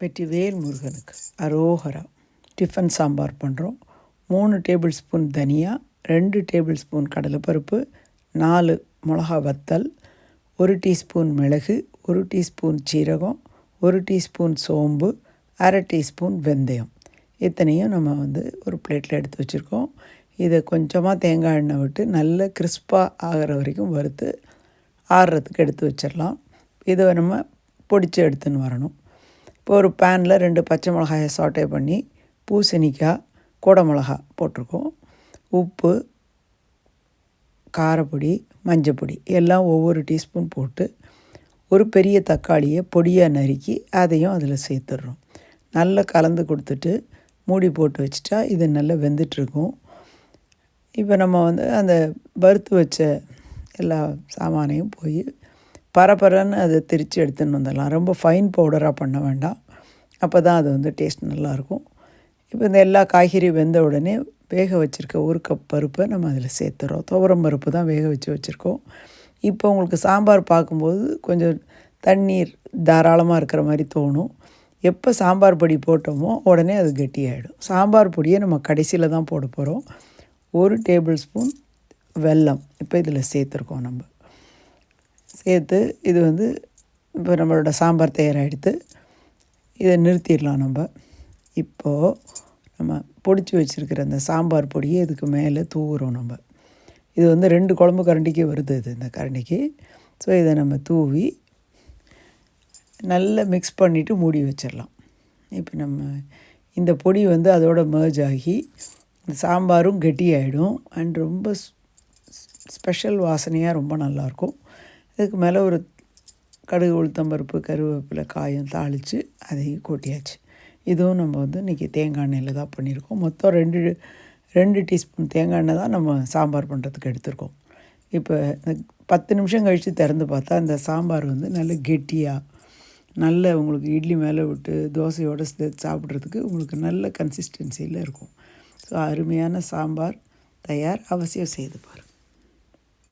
வெற்றிவேல் முருகனுக்கு. அரோகரா. டிஃபன் சாம்பார் பண்ணுறோம் மூணு டேபிள் ஸ்பூன் தனியா ரெண்டு டேபிள் ஸ்பூன் கடலைப்பருப்பு நாலு மிளகா வத்தல் ஒரு டீஸ்பூன் மிளகு ஒரு டீஸ்பூன் சீரகம் ஒரு டீஸ்பூன் சோம்பு அரை டீஸ்பூன் வெந்தயம். இத்தனையும் நம்ம வந்து ஒரு பிளேட்டில் எடுத்து வச்சுருக்கோம். இதை கொஞ்சமாக தேங்காய் எண்ணெய் விட்டு நல்ல கிறிஸ்பாக ஆகிற வரைக்கும் வறுத்து ஆறுறதுக்கு எடுத்து வச்சிடலாம். இதை நம்ம பொடிச்சு எடுத்துன்னு வரணும். இப்போ ஒரு பேனில் ரெண்டு பச்சை மிளகாயை சாட்டே பண்ணி பூசணிக்காய் கோடை மிளகா போட்டிருக்கோம். உப்பு காரப்பொடி மஞ்சப்பொடி எல்லாம் ஒவ்வொரு டீஸ்பூன் போட்டு ஒரு பெரிய தக்காளியை பொடியாக நறுக்கி அதையும் அதில் சேர்த்துடுறோம். நல்லா கலந்து கொடுத்துட்டு மூடி போட்டு வச்சுட்டா இது நல்லா வெந்துட்டுருக்கும். இப்போ நம்ம வந்து அந்த வறுத்து வச்ச எல்லா சாமானையும் போய் பரபரன்னு அதை திரித்து எடுத்துன்னு வந்துடலாம். ரொம்ப ஃபைன் பவுடராக பண்ண வேண்டாம். அப்போ தான் அது வந்து டேஸ்ட் நல்லாயிருக்கும். இப்போ இந்த எல்லா காய்கறி வெந்த உடனே வேக வச்சுருக்க ஒரு கப் பருப்பை நம்ம அதில் சேர்த்துறோம். துவரம் பருப்பு தான் வேக வச்சு வச்சுருக்கோம். இப்போ உங்களுக்கு சாம்பார் பார்க்கும்போது கொஞ்சம் தண்ணீர் தாராளமாக இருக்கிற மாதிரி தோணும். எப்போ சாம்பார் பொடி போட்டோமோ உடனே அது கெட்டியாயிடும். சாம்பார் பொடியை நம்ம கடைசியில் தான் போட போகிறோம் ஒரு டேபிள் ஸ்பூன் வெல்லம் இப்போ இதில் சேர்த்துருக்கோம் நம்ம. சேர்த்து இது வந்து இப்போ நம்மளோட சாம்பார் தயாராகிடுத்து இதை நிறுத்திடலாம் நம்ம. இப்போது நம்ம பொடிச்சு வச்சுருக்கிற அந்த சாம்பார் பொடியை இதுக்கு மேலே தூவுறோம் நம்ம. இது வந்து ரெண்டு குழம்பு கரண்டிக்கு வருது இது இந்த கரண்டிக்கு. ஸோ இதை நம்ம தூவி நல்லா மிக்ஸ் பண்ணிவிட்டு மூடி வச்சிடலாம். இப்போ நம்ம இந்த பொடி வந்து அதோட மேர்ஜ் ஆகி இந்த சாம்பாரும் கெட்டியாயிடும். அண்ட் ரொம்ப ஸ்பெஷல் வாசனையாக ரொம்ப நல்லாயிருக்கும். அதுக்கு மேலே ஒரு கடுகு உளுத்தம்பருப்பு கருவேப்பிலை காயும் தாளித்து அதையும் கொட்டியாச்சு. இதுவும் நம்ம வந்து இன்றைக்கி தேங்காய் எண்ணெயில் தான் பண்ணியிருக்கோம். மொத்தம் ரெண்டு ரெண்டு டீஸ்பூன் தேங்காய் எண்ணெய் தான் நம்ம சாம்பார் பண்ணுறதுக்கு எடுத்திருக்கோம். இப்போ இந்த பத்து நிமிஷம் கழித்து திறந்து பார்த்தா இந்த சாம்பார் வந்து நல்ல கெட்டியாக நல்ல உங்களுக்கு இட்லி மேலே விட்டு தோசையோடு சேர்த்து சாப்பிட்றதுக்கு உங்களுக்கு நல்ல கன்சிஸ்டன்சியில் இருக்கும். ஸோ அருமையான சாம்பார் தயார் அவசியம் செய்து பாருங்கள்